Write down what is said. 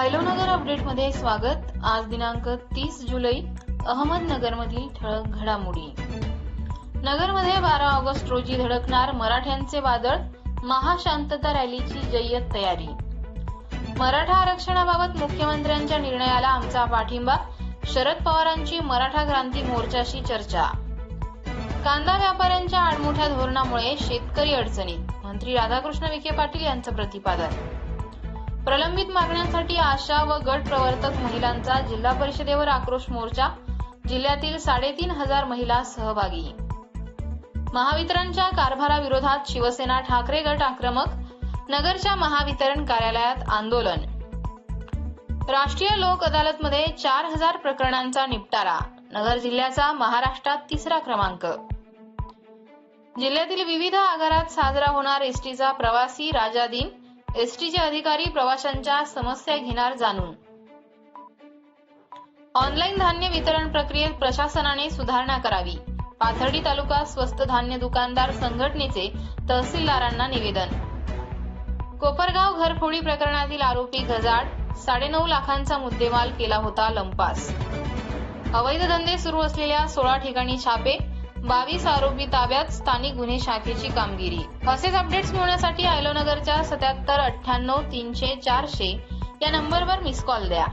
फायलोनगर अपडेटमध्ये स्वागत. आज दिनांक तीस जुलै अहमदनगरमधील ठळक घडामोडी. नगरमध्ये बारा ऑगस्ट रोजी धडकणार मराठ्यांचे वादळ महाशांतता रॅलीची जय्यत तयारी. मराठा आरक्षणाबाबत मुख्यमंत्र्यांच्या निर्णयाला आमचा पाठिंबा शरद पवारांची मराठा क्रांती मोर्चाशी चर्चा. कांदा व्यापाऱ्यांच्या आडमोठ्या धोरणामुळे शेतकरी अडचणीत मंत्री राधाकृष्ण विखे पाटील यांचं प्रतिपादन. प्रलंबित मागण्यांसाठी आशा व गट प्रवर्तक महिलांचा जिल्हा परिषदेवर आक्रोश मोर्चा जिल्ह्यातील साडेतीन हजार महिला सहभागी. महावितरणच्या कारभाराविरोधात शिवसेना ठाकरे गट आक्रमक नगरच्या महावितरण कार्यालयात आंदोलन. राष्ट्रीय लोक अदालतमध्ये चार हजार प्रकरणांचा निपटारा नगर जिल्ह्याचा महाराष्ट्रात तिसरा क्रमांक. जिल्ह्यातील विविध आगारात साजरा होणार एसटीचा प्रवासी राजा दिन एसटीचे अधिकारी प्रवाशांच्या समस्या घेणार जाणून. ऑनलाईन धान्य वितरण प्रक्रियेत प्रशासनाने सुधारणा करावी. पाथर्डी तालुका स्वस्त धान्य दुकानदार संघटनेचे तहसीलदारांना निवेदन. कोपरगाव घरफोडी प्रकरणातील आरोपी गजाड साडेनऊ लाखांचा मुद्देमाल केला होता लंपास. अवैध धंदे सुरू असलेल्या सोळा ठिकाणी छापे बावीस आरोपी ताब्यात स्थानिक गुन्हे शाखेची कामगिरी. असेच अपडेट्स मिळवण्यासाठी आयलोनगरच्या सत्याहत्तर अठ्ठ्याण्णव तीनशे चारशे या नंबरवर मिस कॉल द्या.